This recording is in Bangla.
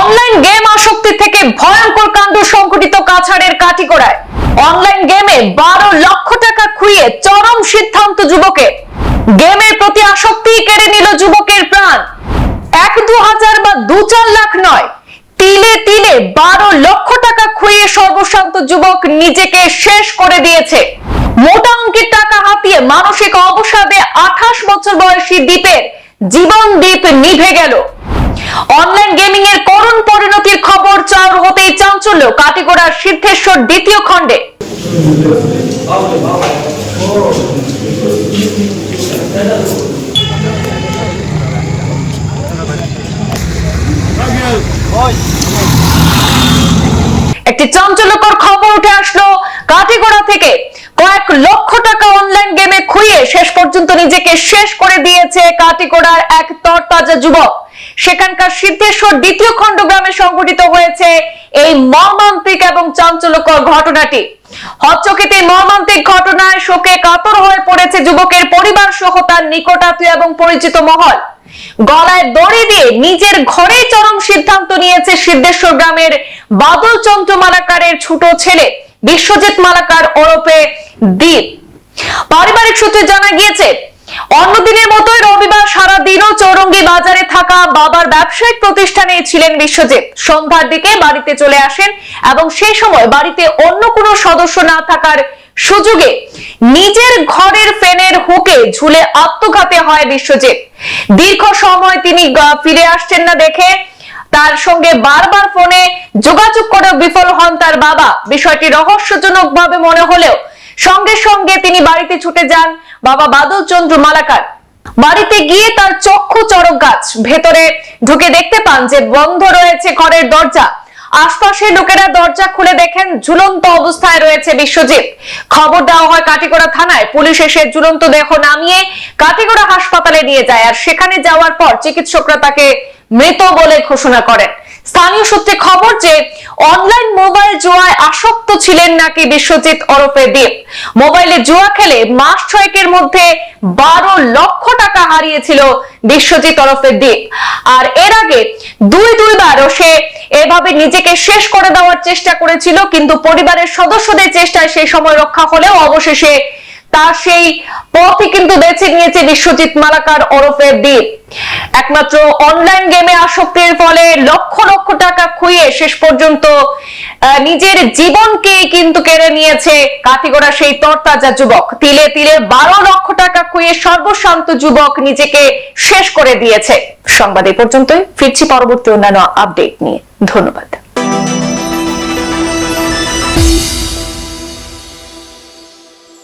অনলাইন গেম আসক্তি থেকে ভয়ঙ্কর কাণ্ড সংঘটিত কাছাড়ের কাটিগড়ায়। অনলাইন গেমে বারো লক্ষ টাকা খুইয়ে চরম সিদ্ধান্ত যুবকের। গেমের প্রতি আসক্তি কেড়ে নিল যুবকের প্রাণ। এক দু হাজার বা দু চার লাখ নয়, তিলে তিলে বারো লক্ষ টাকা খুইয়ে সর্বশান্ত যুবক নিজেকে শেষ করে দিয়েছে। মোটা অঙ্কের টাকা হাতিয়ে মানসিক অবসাদে আঠাশ বছর বয়সী দ্বীপের জীবন দ্বীপ নিভে গেল। অনলাইন গেমিং এর পরিণতির খবর চাউর হতেই চাঞ্চল্য। কাটিগড়ার সিদ্ধেশ্বর দ্বিতীয় খণ্ডে। একটি চাঞ্চল্যকর খবর উঠে আসলো কাটিগড়া থেকে। কয়েক লক্ষ টাকা অনলাইন গেমে খুইয়ে শেষ পর্যন্ত নিজেকে শেষ করে দিয়েছে কাটিগড়ার এক তরতাজা যুবক। সেখানকার সিদ্ধেশ্বর দ্বিতীয় খণ্ড গ্রামে সংঘটিত হয়েছে এই মর্মান্তিক এবং চাঞ্চল্যকর ঘটনাটি। হচ্চকিত মর্মান্তিক ঘটনায় শোকে কাতর হয়ে পড়েছে যুবকের পরিবার সহ তার নিকটাত্মীয় এবং পরিচিত মহল। গলায় দড়ি দিয়ে নিজের ঘরে চরম সিদ্ধান্ত নিয়েছে সিদ্ধেশ্বর গ্রামের বাদল চন্দ্র মালাকারের ছোট ছেলে, বিশ্বজিৎ মালাকার ওরফে দ্বীপ পারিবারিক সূত্রে জানা গিয়েছে অন্যদিনের মতোই রবিবার সারা দিনও চৌরঙ্গি বাজারে থাকা বাবার ব্যবসায়িক প্রতিষ্ঠানে ছিলেন বিশ্বজিৎ। সন্ধ্যার দিকে বাড়িতে চলে আসেন এবং সেই সময় বাড়িতে অন্য কোনো সদস্য না থাকার সুযোগে নিজের ঘরের ফ্যানের হুকে ঝুলে আত্মঘাতী হয় বিশ্বজিৎ। দীর্ঘ সময় তিনি ফিরে আসছেন না দেখে তার সঙ্গে বারবার ফোনে যোগাযোগ করে বিফল হন তার বাবা। বিষয়টি রহস্যজনক ভাবে মনে হলেও সঙ্গে সঙ্গে তিনি বাড়িতে ছুটে যান বাবা বাদল চন্দ্র মালাকার। বাড়িতে গিয়ে তার চক্ষু চড়ক গাছ। ভেতরে ঢুকে দেখতে পান যে বন্ধ রয়েছে ঘরের দরজা। আশপাশের লোকেরা দরজা খুলে দেখেন ঝুলন্ত অবস্থায় রয়েছে বিশ্বজিৎ। খবর দেওয়া হয় কাটিগড়া থানায়। পুলিশ এসে ঝুলন্ত দেহ নামিয়ে কাটিগড়া হাসপাতালে নিয়ে যায় আর সেখানে যাওয়ার পর চিকিৎসকরা তাকে মৃত বলে ঘোষণা করেন। স্থানীয় সূত্রে খবর যে অনলাইন মোবাইল জুয়ায় আসক্ত ছিলেন নাকি বিশ্বজিৎ ওরফে দীপ? মোবাইলে জুয়া খেলে মাস ছয়েকের মধ্যে বারো লক্ষ টাকা হারিয়েছিল বিশ্বজিৎ ওরফে দীপ। আর এর আগে দুই দুইবারও সে এভাবে নিজেকে শেষ করে দেওয়ার চেষ্টা করেছিল, কিন্তু পরিবারের সদস্যদের চেষ্টায় সেই সময় রক্ষা হলেও অবশেষে তার সেই পথই কিন্তু বেছে নিয়েছে বিশ্বজিৎ মালাকার ওরফে দ্বীপ একমাত্র অনলাইন গেমে আসক্তির ফলে লক্ষ লক্ষ টাকা খুইয়ে শেষ পর্যন্ত নিজের জীবনকে কিন্তু কেড়ে নিয়েছে কাটিগড়া সেই তরতাজা যুবক। তিলে তিলে বারো লক্ষ টাকা খুইয়ে সর্বশান্ত যুবক নিজেকে শেষ করে দিয়েছে। সংবাদ এ পর্যন্তই। ফিরছি পরবর্তী অন্যান্য আপডেট নিয়ে। ধন্যবাদ।